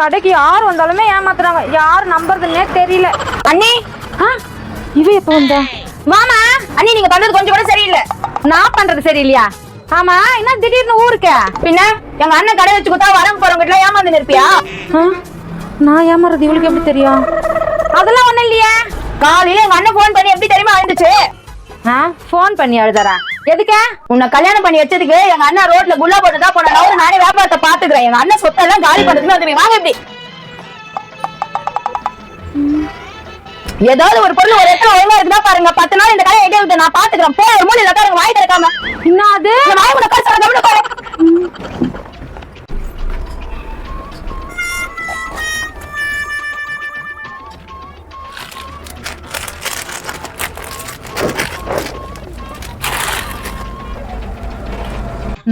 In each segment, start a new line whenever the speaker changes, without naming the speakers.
கடைக்கு யார் வந்தாலுமே ஏமாத்துறாங்க. யார் நம்புறதுன்னே தெரியல.
அண்ணி!
இவ எப்ப வந்த?
மாமா அண்ணி நீங்க பண்றது கொஞ்சம் கூட சரியில்லை.
நான் பண்றது சரியில்லையா? ஆமா என்ன திடீர்னு ஊருக்க?
பின்ன எங்க அண்ணன் கடை வச்சு கொடுத்தா வரவங்க போறவங்க கிட்ட ஏமாந்து
ஆ, நான் ஏமாறது இவளுக்கு எப்படி தெரியும்? அதெல்லாம் ஒண்ணும் இல்லையே.
காலையில எங்க அண்ணன் போன் பண்ணி எப்படி தெரியுமா அழுந்துச்சு
ஆ ஃபோன் பண்ணி அழுதறா எதுக்க?
உன்னை கல்யாணம் பண்ணி வச்சதுக்கு எங்க அண்ணன் ரோட்ல குல்லா போட்டு தான் போன நானே வியாபாரத்தை பாத்துக்கிறேன் எங்க அண்ணன் சொத்தெல்லாம் காலி பண்றதுக்கு வந்து வாங்க இப்படி. ஏதாவது ஒரு பொருள் ஒரு இடத்துல ஒழுங்கா இருக்குதா பாருங்க. பத்து நாள் இந்த கடையை எட்டே விட்டு நான் பாத்துக்கிறேன் போய் ஒரு மூலையில உட்காருங்க. வாய் திறக்காம.
என்ன அது?
இந்த வாய் கூட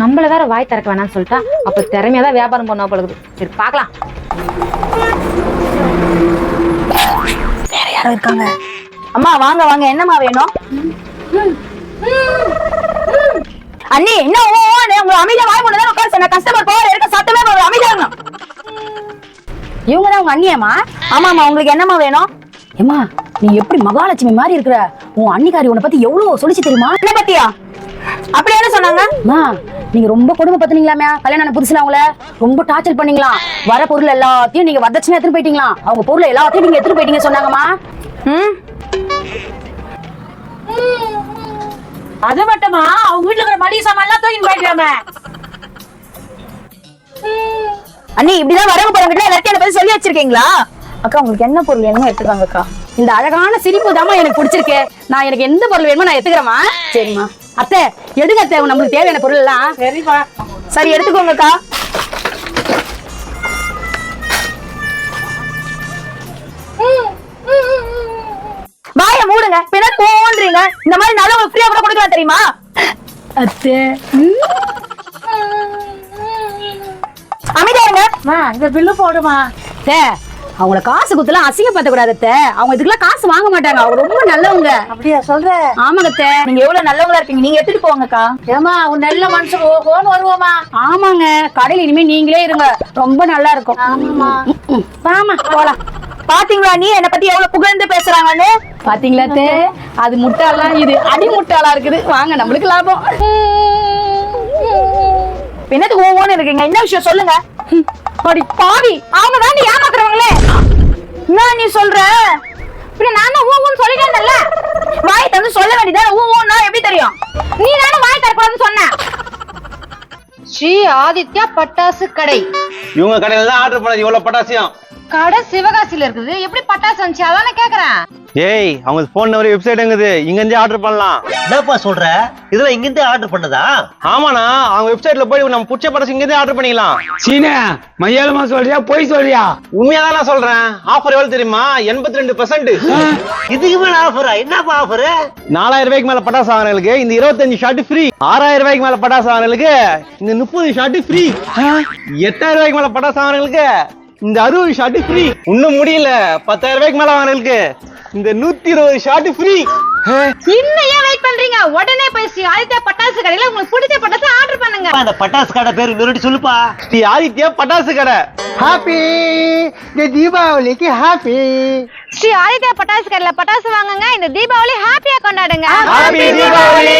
நம்மள வேற வாய் திறக்க வேணாம்னு சொல்லிட்டா அப்ப திறமையா தான் வியாபாரம் பண்ண பழகுது சரி பார்க்கலாம்.
வேற யாரோ இருக்காங்க. அம்மா வாங்க வாங்க. என்னம்மா வேணும்? அண்ணி என்ன ஓ உங்க அமைதியா வாய் மூணு தான் உட்கார சொன்ன கஸ்டமர் போற இருக்க. சத்தமே போற அமைதியா இருங்க. இவங்க தான் உங்க அண்ணியம்மா? ஆமாம்மா உங்களுக்கு என்னம்மா வேணும்? ஏம்மா நீ எப்படி மகாலட்சுமி மாதிரி இருக்கிற? உன் அண்ணிக்காரி உன்னை பத்தி எவ்வளவு சொல்லிச்சு தெரியுமா? என்ன பத்தியா? அப்படி என்ன சொன்னாங்க? அம்மா நீங்க ரொம்ப கொடுமை பத்துனீங்களாமே? கல்யாணம் ஆன புதுசுல அவங்கள ரொம்ப டார்ச்சர் பண்ணீங்களா? வர பொருள் எல்லாத்தையும் நீங்க வரதட்சணை எடுத்துட்டு போயிட்டீங்களா? அவங்க பொருள் எல்லாத்தையும் நீங்க எடுத்துட்டு போயிட்டீங்க சொன்னாங்கம்மா. ம்?
அது மட்டுமா? அவங்க வீட்டுல இருக்கிற மளிகை சாமான் எல்லாம் தூக்கி போயிட்டாம
அண்ணி இப்படிதான் வரவங்க போறவங்க எல்லாத்தையும் என்ன பத்தி சொல்லி வச்சிருக்கீங்களா? அக்கா உங்களுக்கு என்ன பொருள் வேணுமோ எடுத்துக்காங்க அக்கா.
இந்த அழகான சிரிப்பு தாமா எனக்கு பிடிச்சிருக்கு. நான் எனக்கு எந்த பொருள் வேணுமோ நான் எடுத்துக்கிறேம்மா.
சரிம்மா.
அத்தை எடுங்க அத்தை நம்மளுக்கு தேவையான பொருள் எல்லாம்
சரிப்பா.
சரி எடுத்துக்கோங்கக்கா. வாய மூடுங்க பின்ன தோன்றீங்க. இந்த மாதிரி நல்லவங்க ஃப்ரீயா கூட கொடுக்கலாம் தெரியுமா?
அத்தை.
அமைதியா இருங்க.
இந்த பில்லு போடுமா? அத்தை அவங்கள காசு குத்தலாம் அசிங்கப்படுத்த கூடாது அத்தை. அவங்க இதுக்கெல்லாம் காசு வாங்க மாட்டாங்க. அவங்க ரொம்ப நல்லவங்க.
அப்படியா சொல்ற?
ஆமாங்க அத்தை.
நீங்க எவ்வளவு நல்லவங்களா இருக்கீங்க நீங்க எடுத்துட்டு போங்கக்கா.
ஏமா உன் நல்ல மனுஷன் ஓன்னு வருவோமா? ஆமாங்க. கடையில் இனிமே நீங்களே இருங்க. ரொம்ப நல்லா இருக்கும். ஆமா வாமா போலாம்.
பாத்தீங்களா நீ? என்ன பத்தி எவ்வளவு புகழ்ந்து பேசுறாங்கன்னு?
பாத்தீங்களா அத்தை? அது முட்டாளா இது அடி முட்டாளா இருக்குது. வாங்க நம்மளுக்கு லாபம்.
பின்னத்துக்கு ஓன்னு இருக்கீங்க. என்ன விஷயம் சொல்லுங்க.
அடி பாவி அவங்க தான் ஏமாத்துறவங்களே.
என்ன நீ சொல்ற?
இப்படி நான் தான் ஊன்னு சொல்லிட்டேன்ல.
வாய் தந்து சொல்ல வேண்டியதானே ஊ ஊன்னா எப்படி தெரியும்?
நீ தானே வாய் திறக்கூடாதுன்னு சொன்ன.
ஸ்ரீ ஆதித்யா பட்டாசு கடை.
இவங்க கடையில தான் ஆர்டர் பண்ணது இவ்வளவு பட்டாசியம்.
கடை சிவகாசியில இருக்குது. எப்படி பட்டாசு வந்துச்சு? அதானே கேக்குறேன்.
ஏய் அவங்க போன் நம்பர் வெப்சைட் எங்குது? இங்க இருந்தே ஆர்டர் பண்ணலாம்.
என்னப்பா சொல்ற? இதெல்லாம் இங்கிருந்தே ஆர்டர் பண்ணதா?
ஆமாண்ணா அவங்க வெப்சைட்ல போய் நம்ம பிடிச்ச பட்டாசு இங்க இருந்தே ஆர்டர் பண்ணிக்கலாம்.
சீனே மையாலமா சொல்றியா பொய் சொல்றியா?
உண்மையா தான் நான் சொல்றேன். ஆஃபர் எவ்வளவு தெரியுமா? எண்பத்தி ரெண்டு பர்சன்ட்
இதுக்கு மேல ஆஃபரா என்னப்பா ஆஃபர்
நாலாயிரம் ரூபாய்க்கு மேல பட்டாசு வாங்குறவங்களுக்கு இந்த இருபத்தஞ்சு ஷாட் ஃப்ரீ ஆறாயிரம் ரூபாய்க்கு மேல பட்டாசு வாங்குறவங்களுக்கு இந்த முப்பது ஷாட் ஃப்ரீ எட்டாயிரம் ரூபாய்க்கு மேல பட்டாசு வாங்குறவங்களுக்கு இந்த அறுபது ஷாட் ஃப்ரீ இன்னும் முடியல. பத்தாயிரம் ரூபாய்க்கு மேல வாங்குறவங்களுக்கு. இந்த நூத்தி இருபது ஷாட் ஃப்ரீ
இன்னும் ஏன் வெயிட் பண்றீங்க. உடனே போய் ஸ்ரீ ஆதித்யா பட்டாசு கடையில உங்களுக்கு பிடிச்ச பட்டாசு ஆர்டர் பண்ணுங்க.
அந்த பட்டாசு கடை பேரு இன்னொரு சொல்லுப்பா.
ஸ்ரீ ஆதித்யா பட்டாசு கடை.
ஹாப்பி இந்த தீபாவளிக்கு ஹாப்பி
ஸ்ரீ ஆதித்யா பட்டாசு கடையில பட்டாசு வாங்குங்க. இந்த தீபாவளி ஹாப்பியா கொண்டாடுங்க.
Happy தீபாவளி.